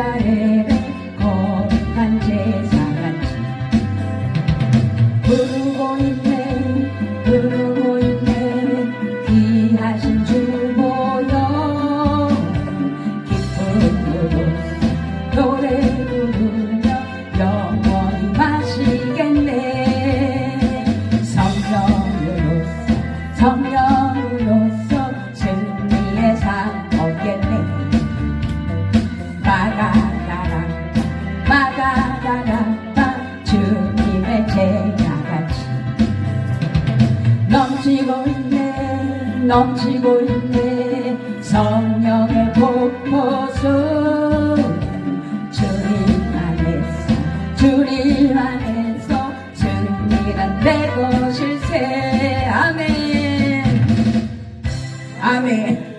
이스라엘의 거룩한 제사같이 부르고 있네 부르고 있네 귀하신 주 보여 기쁨으로 노래 부르며 영원히 마시겠네. 성령으로 성령. 나란다 주님의 제자같이. 넘치고 있네 넘치고 있네. 성령의 폭포수 주님 안에서 주님 안에서 승리란 내 것일세. 아멘. 아멘.